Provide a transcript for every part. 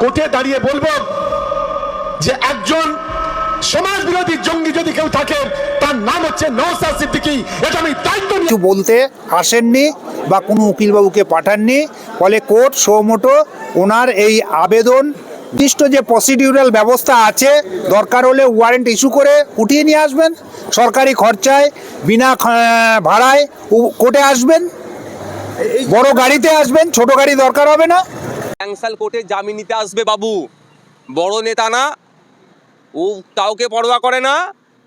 কোর্টে দাঁড়িয়ে বলব যে একজন সমাজ বিরোধী জঙ্গি যদি কেউ থাকে তার নাম হচ্ছে নওসাদ সিদ্দিকী। এটা আমি দায়িত্ব কিছু বলতে আসেননি বা কোনো উকিলবাবুকে পাঠাননি ফলে কোর্ট সৌমোটো ওনার এই আবেদন নির্দিষ্ট যে প্রসিডিউরাল ব্যবস্থা আছে দরকার হলে ওয়ারেন্ট ইস্যু করে উঠিয়ে নিয়ে আসবেন। সরকারি খরচায় বিনা ভাড়ায় কোর্টে আসবেন। বড় গাড়িতে আসবেন ছোট গাড়ি দরকার হবে না। ক্যান্সাল কোর্টে জামিন নিতে আসবে বাবু। বড় নেতা না। ও কাউকে পরোয়া করে না।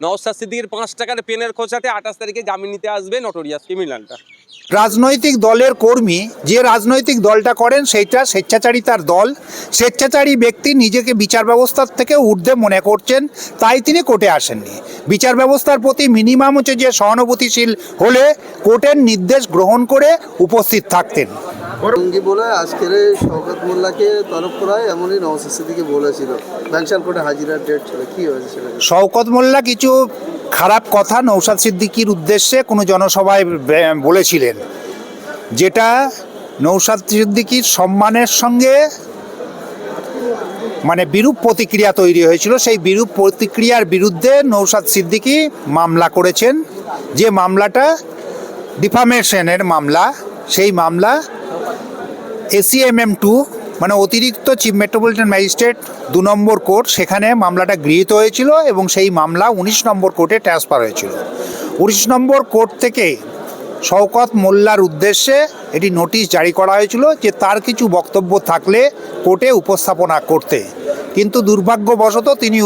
নওসাদ সিদ্দিকের পাঁচ টাকার পেনের খোঁচাতে আঠাশ তারিখে জামিন নিতে আসবে নটোরিয়াস ক্রিমিনালটা। রাজনৈতিক দলের কর্মী যে রাজনৈতিক দলটা করেন সেইটা স্বেচ্ছাচারিতার দল। স্বেচ্ছাচারী ব্যক্তি নিজেকে বিচার ব্যবস্থার থেকে ঊর্ধ্বে মনে করছেন, তাই তিনি কোর্টে আসেননি। বিচার ব্যবস্থার প্রতি মিনিমাম হচ্ছে যে সহানুভূতিশীল হলে কোর্টের নির্দেশ গ্রহণ করে উপস্থিত থাকতেন। জঙ্গি বলে আজকের শওকত মোল্লাকে তলব করা এমনই নওসাদ সিদ্দিকি বলেছিল ব্যাংশাল কোর্টে হাজিরার ডেট ছিল, কি হয়েছে সেটা শওকত মোল্লা কিছু খারাপ কথা নৌসাদ সিদ্দিকির উদ্দেশ্যে কোনো জনসভায় বলেছিলেন, যেটা নৌসাদ সিদ্দিকির সম্মানের সঙ্গে মানে বিরূপ প্রতিক্রিয়া তৈরি হয়েছিল। সেই বিরূপ প্রতিক্রিয়ার বিরুদ্ধে নৌসাদ সিদ্দিকি মামলা করেছেন। যে মামলাটা ডিফামেশনের মামলা, সেই মামলা এসিএমএম টু মানে অতিরিক্ত চিফ মেট্রোপলিটন ম্যাজিস্ট্রেট দু নম্বর কোর্ট সেখানে মামলাটা গৃহীত হয়েছিল এবং সেই মামলা উনিশ নম্বর কোর্টে ট্রান্সফার হয়েছিল। উনিশ নম্বর কোর্ট থেকে শওকত মোল্লার উদ্দেশ্যে এটি নোটিশ জারি করা হয়েছিল যে তার কিছু বক্তব্য থাকলে কোর্টে উপস্থাপনা করতে। কিন্তু দুর্ভাগ্যবশত তিনি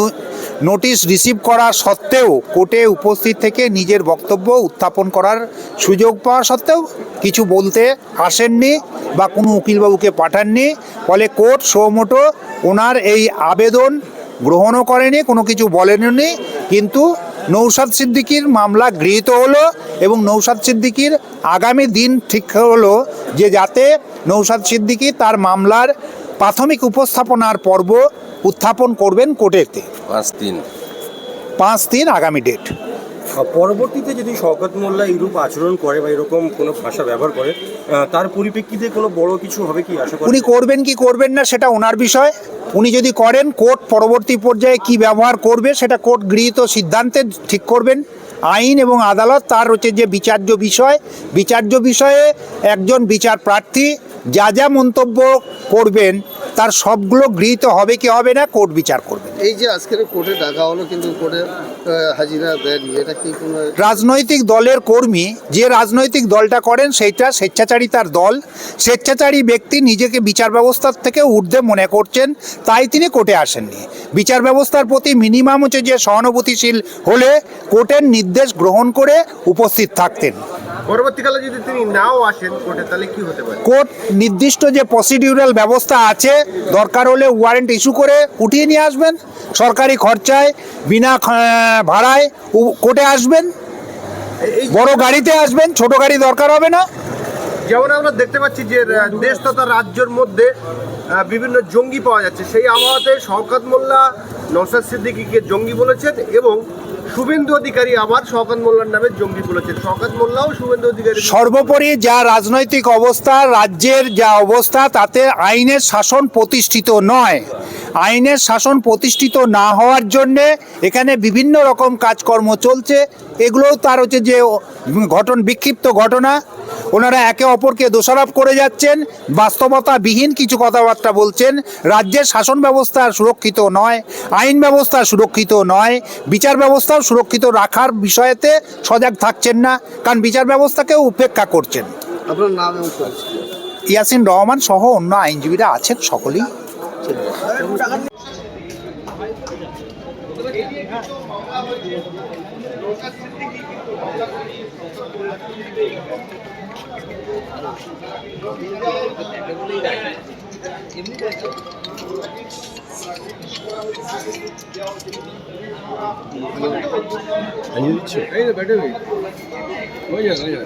নোটিশ রিসিভ করা সত্ত্বেও কোর্টে উপস্থিত থেকে নিজের বক্তব্য উত্থাপন করার সুযোগ পাওয়া সত্ত্বেও কিছু বলতে আসেননি বা কোনো উকিলবাবুকে পাঠাননি। ফলে কোর্ট সৌমোটো ওনার এই আবেদন গ্রহণও করেনি, কোনো কিছু বলেননি। কিন্তু নৌসাদ সিদ্দিকির মামলা গৃহীত হলো এবং নৌসাদ সিদ্দিকির আগামী দিন ঠিক হলো যে যাতে নৌসাদ সিদ্দিকি তার মামলার প্রাথমিক উপস্থাপনার পর্ব উত্থাপন করবেন কোর্টেতে। পাঁচ তিন পাঁচ দিন আগামী ডেট পরবর্তীতে যদি শওকত মোল্লা এইরূপ আচরণ করে বা এরকম কোনো ভাষা ব্যবহার করে তার পরিপ্রেক্ষিতে কোনো বড় কিছু হবে কি আশা উনি করবেন কি করবেন না সেটা ওনার বিষয়। উনি যদি করেন কোর্ট পরবর্তী পর্যায়ে কি ব্যবহার করবে সেটা কোর্ট গৃহীত সিদ্ধান্তে ঠিক করবেন। আইন এবং আদালত তার হচ্ছে যে বিচার্য বিষয়। বিচার্য বিষয়ে একজন বিচার প্রার্থী যা যা মন্তব্য করবেন তার সবগুলো গৃহীত হবে কি হবে না কোর্ট বিচার করবে। এই যে আজকের কোর্টে ডাকা হলো কিন্তু কোর্টে হাজিরা দেয়নি এটা কি কোনো রাজনৈতিক দলের কর্মী যে রাজনৈতিক দলটা করেন সেইটা স্বেচ্ছাচারী তার দল। স্বেচ্ছাচারী ব্যক্তি নিজেকে বিচার ব্যবস্থার থেকে ঊর্ধ্বে মনে করছেন তাই তিনি কোর্টে আসেননি। বিচার ব্যবস্থার প্রতি মিনিমাম হচ্ছে যে সহানুভূতিশীল হলে কোর্টের নির্দেশ গ্রহণ করে উপস্থিত থাকতেন। পরবর্তীকালে যদি তিনি নাও আসেন কোর্টে তাহলে কি হতে পারে? কোর্ট নির্দিষ্ট যে প্রসিডিউরাল ব্যবস্থা আছে দরকার হলে ওয়ারেন্ট ইস্যু করে উঠিয়ে নিয়ে আসবেন। সরকারি খরচায় বিনা ভাড়ায় কোর্টে আসবেন। বড় গাড়িতে আসবেন ছোট গাড়ি দরকার হবে না। যেমন আমরা দেখতে পাচ্ছি যে দেশ তথা রাজ্যের মধ্যে বিভিন্ন জঙ্গি পাওয়া যাচ্ছে। সেই আবহাওয়াতে শওকত মোল্লা নসাদ সিদ্দিকীকে জঙ্গি বলেছেন এবং শুভেন্দু অধিকারী আবার শওকত মোল্লার নামে জঙ্গি বলেছেন। শওকত মোল্লাও শুভেন্দু অধিকারী সর্বোপরি যা রাজনৈতিক অবস্থা, রাজ্যের যা অবস্থা, তাতে আইনের শাসন প্রতিষ্ঠিত নয়। আইনের শাসন প্রতিষ্ঠিত না হওয়ার জন্যে এখানে বিভিন্ন রকম কাজকর্ম চলছে। এগুলোও তার হচ্ছে যে ঘটন বিক্ষিপ্ত ঘটনা। ওনারা একে অপরকে দোষারোপ করে যাচ্ছেন বাস্তবতাবিহীন কিছু কথাবার্তা বলছেন। রাজ্যের শাসন ব্যবস্থা সুরক্ষিত নয় আইন ব্যবস্থা সুরক্ষিত নয় বিচার ব্যবস্থাও সুরক্ষিত রাখার বিষয়েতে সজাগ থাকছেন না কারণ বিচার ব্যবস্থাকেও উপেক্ষা করছেন। ইয়াসিন রহমান সহ অন্য আইনজীবীরা আছেন সকলেই। এই তো ব্যাটারি হয়ে যাবে হয়ে যাবে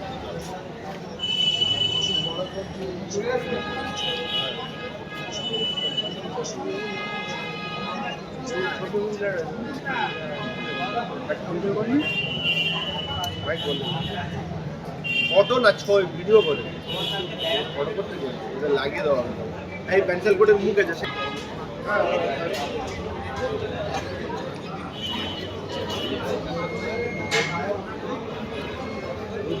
কত না ছয় ভিডিও করে ফটো করতে লাগিয়ে দেওয়া এই পেন্সিল কোটের মুখ আছে সে-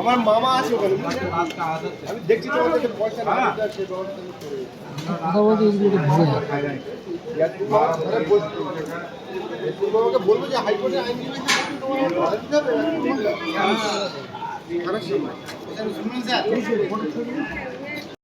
আমার মামা আছে ওখানে আমি দেখছি তোমার কাছে পয়সা না আমাকে বলব যে হাইকোর্টে আইনজীবী তোমার।